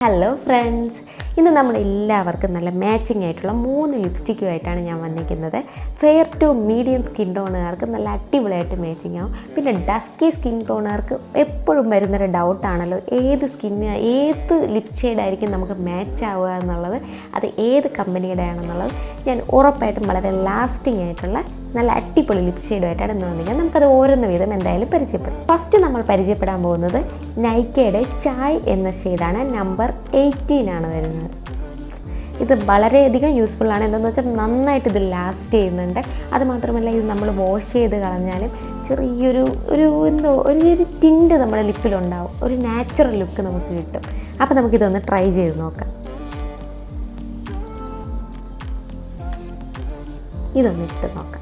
Hello friends ഇന്ന് നമ്മൾ എല്ലാവർക്കും നല്ല മാച്ചിങ് ആയിട്ടുള്ള മൂന്ന് ലിപ്സ്റ്റിക്കുമായിട്ടാണ് ഞാൻ വന്നിരിക്കുന്നത്. ഫെയർ ടു മീഡിയം സ്കിൻ ടോണുകാർക്ക് നല്ല അടിപൊളിയായിട്ട് മാച്ചിങ് ആവും. പിന്നെ ഡസ്കി സ്കിൻ ടോണുകാർക്ക് എപ്പോഴും വരുന്നൊരു ഡൗട്ടാണല്ലോ ഏത് സ്കിന്ന് ഏത് ലിപ് ഷെയ്ഡായിരിക്കും നമുക്ക് മാച്ച് ആവുക എന്നുള്ളത് അത് ഏത് കമ്പനിയുടെ ആണെന്നുള്ളത് ഞാൻ ഉറപ്പായിട്ടും വളരെ ലാസ്റ്റിംഗ് ആയിട്ടുള്ള നല്ല അടിപൊളി ലിപ് ഷെയ്ഡുമായിട്ടാണ് ഇന്ന് വന്നിരിക്കുന്നത്. നമുക്കത് ഓരോന്ന് വീതം എന്തായാലും പരിചയപ്പെടും. ഫസ്റ്റ് നമ്മൾ പരിചയപ്പെടാൻ പോകുന്നത് നൈക്കയുടെ ചായ് എന്ന ഷെയ്ഡാണ് നമ്പർ എയ്റ്റീൻ ആണ് വരുന്നത്. ഇത് വളരെയധികം യൂസ്ഫുൾ ആണ്. എന്താണെന്ന് വെച്ചാൽ നന്നായിട്ട് ഇത് ലാസ്റ്റ് ചെയ്യുന്നുണ്ട്. അതുമാത്രമല്ല ഇത് നമ്മൾ വാഷ് ചെയ്ത് കളഞ്ഞാലും ചെറിയൊരു ഒരു എന്തോ ഒരു ഒരു ടിൻഡ് നമ്മുടെ ലിപ്പിലുണ്ടാവും ഒരു നാച്ചുറൽ ലുക്ക് നമുക്ക് കിട്ടും. അപ്പോൾ നമുക്കിതൊന്ന് ട്രൈ ചെയ്ത് നോക്കാം. ഇതൊന്ന് ഇട്ട് നോക്കാം.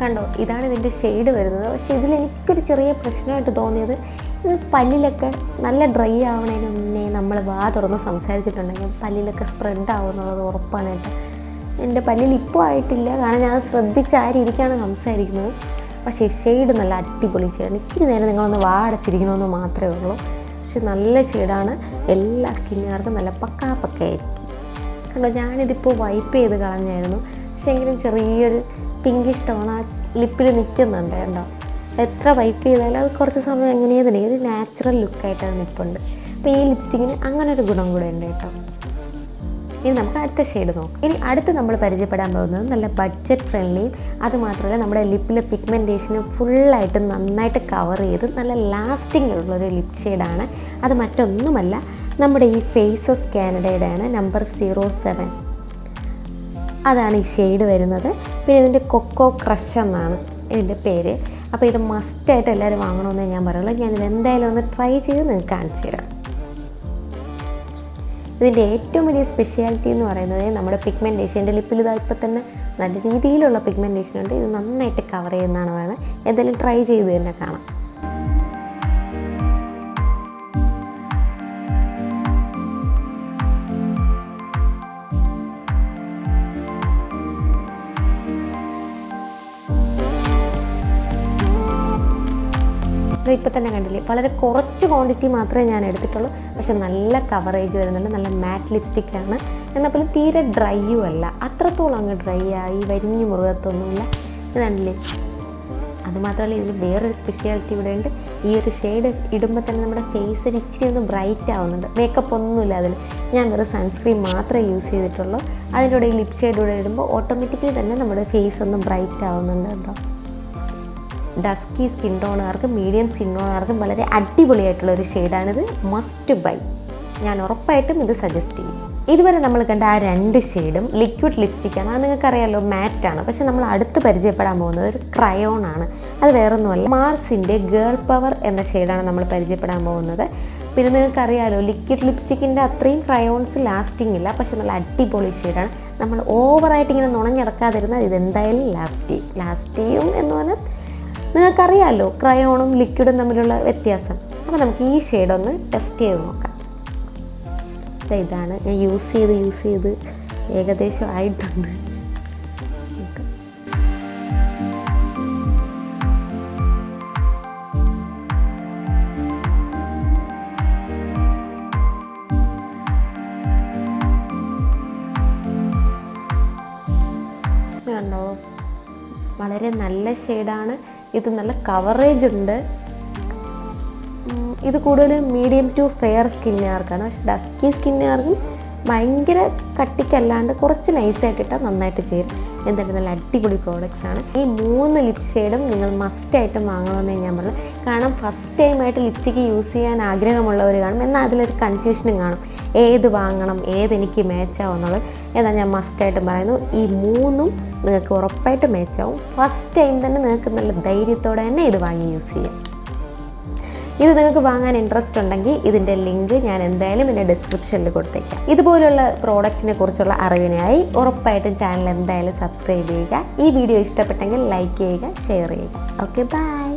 കണ്ടോ ഇതാണ് ഇതിന്റെ ഷെയ്ഡ് വരുന്നത്. പക്ഷേ ഇതിൽ എനിക്കൊരു ചെറിയ പ്രശ്നമായിട്ട് തോന്നിയത് ഇത് പല്ലിലൊക്കെ നല്ല ഡ്രൈ ആവണതിന് മുന്നേ നമ്മൾ വാ തുറന്ന് സംസാരിച്ചിട്ടുണ്ടെങ്കിൽ പല്ലിലൊക്കെ സ്പ്രെഡ് ആവുന്നുള്ളത് ഉറപ്പാണ് കേട്ടോ. എന്റെ പല്ലിൽ ഇപ്പോൾ ആയിട്ടില്ല കാരണം ഞാൻ ശ്രദ്ധിച്ച് ആ രീതിക്കാണ് സംസാരിക്കുന്നത്. പക്ഷേ ഷെയ്ഡ് നല്ല അടിപൊളി ഷെയ്ഡാണ് ഇച്ചിരി നേരം നിങ്ങളൊന്ന് വാ അടച്ചിരിക്കണമെന്ന് മാത്രമേ ഉള്ളൂ. പക്ഷെ നല്ല ഷെയ്ഡാണ് എല്ലാ സ്കിന്നുകാർക്കും നല്ല പക്കാ പക്കയായിരിക്കും കണ്ടോ ഞാനിതിപ്പോൾ വൈപ്പ് ചെയ്ത് കളഞ്ഞായിരുന്നു. പക്ഷേ എങ്കിലും ചെറിയൊരു പിങ്കിഷ് ടോൺ ആ ലിപ്പിൽ നിൽക്കുന്നുണ്ട് കേട്ടോ എത്ര വൈപ്പ് ചെയ്താലും അത് കുറച്ച് സമയം എങ്ങനെയാ തന്നെ ഒരു നാച്ചുറൽ ലുക്കായിട്ട് അത് നിൽപ്പുണ്ട് അപ്പോൾ ഈ ലിപ്സ്റ്റിക്കിന് അങ്ങനെ ഒരു ഗുണം കൂടെ ഉണ്ട് കേട്ടോ. ഇനി നമുക്ക് അടുത്ത ഷെയ്ഡ് നോക്കാം. ഇനി അടുത്ത് നമ്മൾ പരിചയപ്പെടാൻ പോകുന്നത് നല്ല ബഡ്ജറ്റ് ഫ്രണ്ട്ലി അതുമാത്രമല്ല നമ്മുടെ ലിപ്പിലെ പിഗ്മെന്റേഷന് ഫുള്ളായിട്ട് നന്നായിട്ട് കവർ ചെയ്ത് നല്ല ലാസ്റ്റിംഗ് ഉള്ളൊരു ലിപ് ഷെയ്ഡാണ് അത് മറ്റൊന്നുമല്ല നമ്മുടെ ഈ ഫേസസ് കാനഡയുടെയാണ് നമ്പർ സീറോ സെവൻ അതാണ് ഈ ഷെയ്ഡ് വരുന്നത്. പിന്നെ ഇതിന്റെ കൊക്കോ ക്രഷ് എന്നാണ് ഇതിന്റെ പേര്. അപ്പോൾ ഇത് മസ്റ്റായിട്ട് എല്ലാവരും വാങ്ങണമെന്നേ ഞാൻ പറയുള്ളൂ. ഞാനിത് എന്തായാലും ഒന്ന് ട്രൈ ചെയ്ത് നിങ്ങൾക്ക് കാണിച്ചു തരാം. ഇതിന്റെ ഏറ്റവും വലിയ സ്പെഷ്യാലിറ്റി എന്ന് പറയുന്നത് നമ്മുടെ പിഗ്മെന്റേഷൻ എന്റെ ലിപ്പിൽ ഇതാ ഇപ്പോൾ തന്നെ നല്ല രീതിയിലുള്ള പിഗ്മെന്റേഷൻ ഉണ്ട്. ഇത് നന്നായിട്ട് കവർ ചെയ്യുന്നതാണ് പറയുന്നത് എന്തായാലും ട്രൈ ചെയ്ത് തന്നെ കാണാം. ഇപ്പോൾ തന്നെ കണ്ടില്ലേ? വളരെ കുറച്ച് ക്വാണ്ടിറ്റി മാത്രമേ ഞാൻ എടുത്തിട്ടുള്ളൂ. പക്ഷെ നല്ല കവറേജ് വരുന്നുണ്ട്. നല്ല മാറ്റ് ലിപ്സ്റ്റിക്കാണ് എന്നാൽ പോലും തീരെ ഡ്രൈയും അല്ല. അത്രത്തോളം അങ്ങ് ഡ്രൈ ആയി വരിഞ്ഞു മുറുകത്തൊന്നുമില്ല. ഇത് കണ്ടില്ലേ? അതുമാത്രമല്ല ഇതിൽ വേറൊരു സ്പെഷ്യാലിറ്റി ഇവിടെ ഉണ്ട്. ഈ ഒരു ഷെയ്ഡ് ഇടുമ്പോൾ തന്നെ നമ്മുടെ ഫേസ് ഇച്ചിരി ഒന്ന് ബ്രൈറ്റ് ആവുന്നുണ്ട്. മേക്കപ്പ് ഒന്നുമില്ല അതിൽ ഞാൻ വെറും സൺസ്ക്രീൻ മാത്രമേ യൂസ് ചെയ്തിട്ടുള്ളൂ. അതിന്റെ കൂടെ ഈ ലിപ് ഷെയ്ഡ് കൂടെ ഇടുമ്പോൾ ഓട്ടോമാറ്റിക്കലി തന്നെ നമ്മുടെ ഫേസ് ഒന്ന് ബ്രൈറ്റ് ആവുന്നുണ്ട് കേട്ടോ. ഡസ്കി സ്കിൻ ടോണുകാർക്കും മീഡിയം സ്കിൻ ടോണുകാർക്കും വളരെ അടിപൊളിയായിട്ടുള്ള ഒരു ഷെയ്ഡാണിത് മസ്റ്റ് ബൈ ഞാൻ ഉറപ്പായിട്ടും ഇത് സജസ്റ്റ് ചെയ്യും. ഇതുവരെ നമ്മൾ കണ്ട ആ രണ്ട് ഷെയ്ഡും ലിക്വിഡ് ലിപ്സ്റ്റിക്കാണ് അത് നിങ്ങൾക്കറിയാലോ മാറ്റാണ് പക്ഷെ നമ്മൾ അടുത്ത് പരിചയപ്പെടാൻ പോകുന്നത് ഒരു ക്രയോൺ ആണ്. അത് വേറൊന്നുമല്ല മാർസിന്റെ ഗേൾ പവർ എന്ന ഷെയ്ഡാണ് നമ്മൾ പരിചയപ്പെടാൻ പോകുന്നത്. പിന്നെ നിങ്ങൾക്കറിയാലോ ലിക്വിഡ് ലിപ്സ്റ്റിക്കിന്റെ അത്രയും ക്രയോൺസ് ലാസ്റ്റിംഗ് ഇല്ല. പക്ഷെ നല്ല അടിപൊളി ഷെയ്ഡാണ് നമ്മൾ ഓവറായിട്ട് ഇങ്ങനെ നുണഞ്ഞിറക്കാതിരുന്നാൽ ഇതെന്തായാലും ലാസ്റ്റ് ചെയ്യും ലാസ്റ്റ് ചെയ്യും എന്ന് പറഞ്ഞാൽ നിങ്ങൾക്കറിയാമല്ലോ ക്രയോണും ലിക്വിഡും തമ്മിലുള്ള വ്യത്യാസം. അപ്പോൾ നമുക്ക് ഈ ഷെയ്ഡ് ഒന്ന് ടെസ്റ്റ് ചെയ്ത് നോക്കാം. ഇതാണ് ഞാൻ യൂസ് ചെയ്ത് യൂസ് ചെയ്ത് ഏകദേശം ആയിട്ടുണ്ട്. കണ്ടോ? വളരെ നല്ല ഷെയ്ഡാണ് ഇത് നല്ല കവറേജ് ഉണ്ട്. ഇത് കൂടുതലും മീഡിയം ടു ഫെയർ സ്കിന്നുകാർക്കാണ് പക്ഷെ ഡസ്കി സ്കിന്നുകാർക്കും ഭയങ്കര കട്ടിക്കല്ലാണ്ട് കുറച്ച് നൈസായിട്ട് ഇട്ടാൽ നന്നായിട്ട് ചേരും എന്തായാലും നല്ല അടിപൊളി പ്രോഡക്റ്റ്സ് ആണ്. ഈ മൂന്ന് ലിപ് ഷെയ്ഡും നിങ്ങൾ മസ്റ്റായിട്ടും വാങ്ങണമെന്നേ ഞാൻ പറഞ്ഞു. കാരണം ഫസ്റ്റ് ടൈമായിട്ട് ലിപ്സ്റ്റിക്ക് യൂസ് ചെയ്യാൻ ആഗ്രഹമുള്ളവർ കാണും. എന്നാൽ അതിലൊരു കൺഫ്യൂഷനും കാണും. ഏത് വാങ്ങണം ഏത് എനിക്ക് എന്നുള്ളത്. ഏതാ ഞാൻ മസ്റ്റായിട്ടും പറയുന്നു. ഈ മൂന്നും നിങ്ങൾക്ക് ഉറപ്പായിട്ട് മാച്ചാവും ഫസ്റ്റ് ടൈം തന്നെ നിങ്ങൾക്ക് നല്ല ധൈര്യത്തോടെ തന്നെ ഇത് വാങ്ങി യൂസ് ചെയ്യാം. ഇത് നിങ്ങൾക്ക് വാങ്ങാൻ ഇൻട്രസ്റ്റ് ഉണ്ടെങ്കിൽ ഇതിന്റെ ലിങ്ക് ഞാൻ എന്തായാലും എന്റെ ഡിസ്ക്രിപ്ഷനിൽ കൊടുത്തേക്കാം. ഇതുപോലുള്ള പ്രോഡക്റ്റിനെ കുറിച്ചുള്ള അറിവിനായി ഉറപ്പായിട്ടും ചാനൽ എന്തായാലും സബ്സ്ക്രൈബ് ചെയ്യുക. ഈ വീഡിയോ ഇഷ്ടപ്പെട്ടെങ്കിൽ ലൈക്ക് ചെയ്യുക ഷെയർ ചെയ്യുക. Okay bye